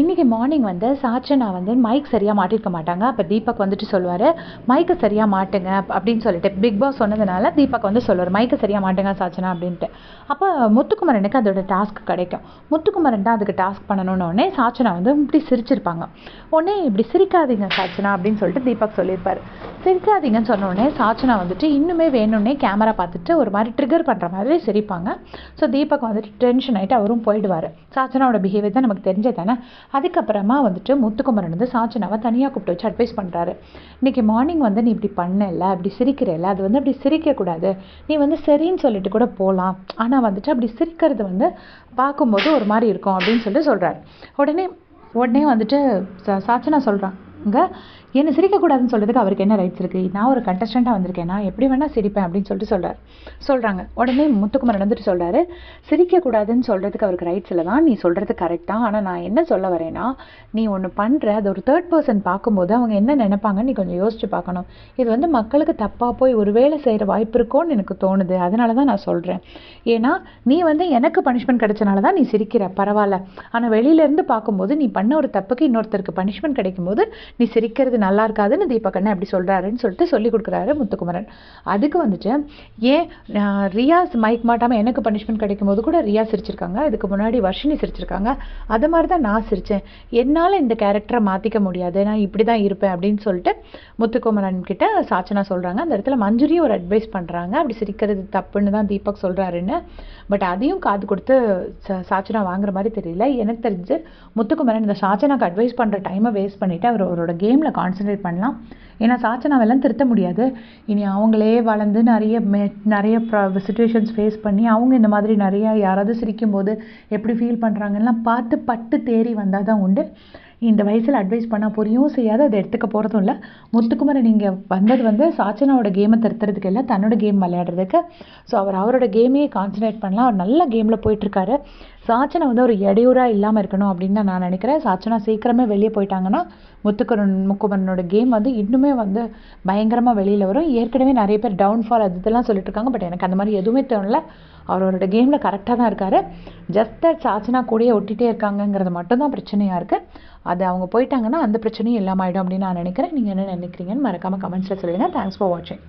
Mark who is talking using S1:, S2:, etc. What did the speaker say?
S1: இன்றைக்கி மார்னிங் வந்து சாச்சனா வந்து மைக் சரியாக மாட்டிருக்க மாட்டாங்க. அப்போ தீபக் வந்துட்டு சொல்லுவார் மைக்கை சரியாக மாட்டுங்க அப்படின்னு சொல்லிட்டு. பிக் பாஸ் சொன்னதுனால தீபக் வந்து சொல்லுவார் மைக்கை சரியாக மாட்டுங்க சாச்சனா அப்படின்ட்டு. அப்போ முத்துக்குமரனுக்கு அதோட டாஸ்க் கிடைக்கும். முத்துக்குமரன் தான் அதுக்கு டாஸ்க் பண்ணணும்னு உடனே சாச்சனா வந்து இப்படி சிரிச்சிருப்பாங்க. உடனே இப்படி சிரிக்காதீங்க சாச்சனா அப்படின்னு சொல்லிட்டு தீபக் சொல்லியிருப்பார். சிரிக்காதீங்கன்னு சொன்னோடனே சாச்சனா வந்துட்டு இன்னுமே வேணும்னே கேமரா பார்த்துட்டு ஒரு மாதிரி ட்ரிகர் பண்ணுற மாதிரி சிரிப்பாங்க. ஸோ தீபக் வந்துட்டு டென்ஷன் ஆகிட்டு அவரும் போயிடுவார். சாச்சனாவோட பிஹேவியர் தான் நமக்கு தெரிஞ்சது தானே? அதுக்கப்புறமா வந்துட்டு முத்துக்குமரன் வந்து சாச்சனாவை தனியாக கூப்பிட்டு வச்சு அட்வைஸ் பண்ணுறாரு இன்றைக்கி மார்னிங் வந்து நீ இப்படி பண்ணல அப்படி சிரிக்கிறல்ல அது வந்து அப்படி சிரிக்கக்கூடாது. நீ வந்து சரின்னு சொல்லிட்டு கூட போகலாம் ஆனால் வந்துட்டு அப்படி சிரிக்கிறது வந்து பார்க்கும்போது ஒரு மாதிரி இருக்கும் அப்படின்னு சொல்லிட்டு சொல்கிறாரு உடனே உடனே வந்துட்டு சா சாச்சனா சொல்கிறாங்க என்னை சிரிக்கக்கூடாதுன்னு சொல்கிறதுக்கு அவருக்கு என்ன ரைட்ஸ் இருக்குது நான் ஒரு கண்டஸ்டண்ட்டாக வந்திருக்கேன். நான் எப்படி வேணால் சிரிப்பேன் அப்படின்னு சொல்லிட்டு சொல்கிறார் சொல்கிறாங்க உடனே முத்துக்குமரன் வந்துட்டு சொல்கிறாரு சிரிக்கக்கூடாதுன்னு சொல்கிறதுக்கு அவருக்கு ரைட்ஸ் இல்லை தான். நீ சொல்கிறது கரெக்ட் தான். ஆனால் நான் என்ன சொல்ல வரேன்னா நீ ஒன்று பண்ணுற அது ஒரு தேர்ட் பர்சன் பார்க்கும்போது அவங்க என்ன நினைப்பாங்கன்னு நீ கொஞ்சம் யோசிச்சு பார்க்கணும். இது வந்து மக்களுக்கு தப்பாக போய் ஒரு வேலை செய்கிற வாய்ப்பு இருக்கோன்னு எனக்கு தோணுது. அதனால தான் நான் சொல்கிறேன் ஏன்னா நீ வந்து எனக்கு பனிஷ்மெண்ட் கிடைச்சனால தான் நீ சிரிக்கிற. பரவாயில்ல. ஆனால் வெளியிலேருந்து பார்க்கும்போது நீ பண்ண ஒரு தப்புக்கு இன்னொருத்தருக்கு பனிஷ்மெண்ட் கிடைக்கும்போது நீ சிரிக்கிறது நல்லா இருக்காதுன்னு தீபக் அப்படி சொல்கிறாருன்னு சொல்லிட்டு சொல்லி கொடுக்குறாரு முத்துக்குமரன். அதுக்கு வந்துட்டு ஏன் ரியாஸ் மைக் மாட்டாமல் எனக்கு பனிஷ்மெண்ட் கிடைக்கும் போது கூட ரியா சிரிச்சிருக்காங்க. இதுக்கு முன்னாடி வர்ஷினி சிரிச்சிருக்காங்க. அது மாதிரி தான் நான் சிரித்தேன் என்னால் இந்த கேரக்டரை மாற்றிக்க முடியாது. நான் இப்படி தான் இருப்பேன் அப்படின்னு சொல்லிட்டு முத்துக்குமரன் கிட்ட சாச்சனா சொல்கிறாங்க அந்த இடத்துல மஞ்சுரியும் ஒரு அட்வைஸ் பண்ணுறாங்க அப்படி சிரிக்கிறது தப்புன்னு தான் தீபக் சொல்கிறாருன்னு பட் அதையும் காது கொடுத்து சா- சாச்சனா வாங்குற மாதிரி தெரியல. எனக்கு தெரிஞ்சு முத்துக்குமரன் இந்த சாச்சனாக்கு அட்வைஸ் பண்ணுற டைமை வேஸ்ட் பண்ணிவிட்டு அவர் அவரோட கேமில் கான்சன்ட்ரேட் பண்ணலாம். ஏன்னா சாச்சனாவெல்லாம் திருத்த முடியாது. இனி அவங்களே வளர்ந்து நிறைய மே நிறைய சுச்சுவேஷன்ஸ் ஃபேஸ் பண்ணி அவங்க இந்த மாதிரி நிறைய யாராவது சிரிக்கும்போது எப்படி ஃபீல் பண்ணுறாங்கலாம் பார்த்து பட்டு தேறி வந்தால் தான் உண்டு. இந்த வயசில் அட்வைஸ் பண்ணால் புரியவும் செய்யாது அதை எடுத்துக்க போகிறதும் இல்லை. முத்துக்குமரன் நீங்கள் வந்தது வந்து சாச்சனாவோட கேமை திருத்துறதுக்கு இல்லை தன்னோட கேம் விளையாடுறதுக்கு. ஸோ அவர் அவரோட கேமையே கான்சன்ட்ரேட் பண்ணலாம். அவர் நல்ல கேமில் போயிட்டுருக்காரு. சாச்சனை வந்து ஒரு இடையூறாக இல்லாமல் இருக்கணும் அப்படின்னு தான் நான் நினைக்கிறேன். சாச்சனா சீக்கிரமே வெளியே போயிட்டாங்கன்னா முத்துக்குமரன் முக்குமரனோட கேம் வந்து இன்னுமே வந்து பயங்கரமாக வெளியில் வரும். ஏற்கனவே நிறைய பேர் டவுன்ஃபால் அது இதெல்லாம் சொல்லிட்டு இருக்காங்க பட் எனக்கு அந்த மாதிரி எதுவுமே தோணல அவரோட கேமில் கரெக்டாக தான் இருக்காரு. ஜஸ்ட் தட் சாச்சனா கூடயே ஒட்டிகிட்டே இருக்காங்கங்கிறது மட்டும்தான் பிரச்சனையாக இருக்குது அது அவங்க போயிட்டாங்கன்னா அந்த பிரச்சனையும் இல்லாமல் ஆகிடும் அப்படின்னு நான் நினைக்கிறேன். நீங்கள் என்ன நினைக்கிறீங்கன்னு மறக்காமல் கமெண்ட்ஸில் சொல்லுங்கள் தேங்க்ஸ் ஃபார் வாட்சிங்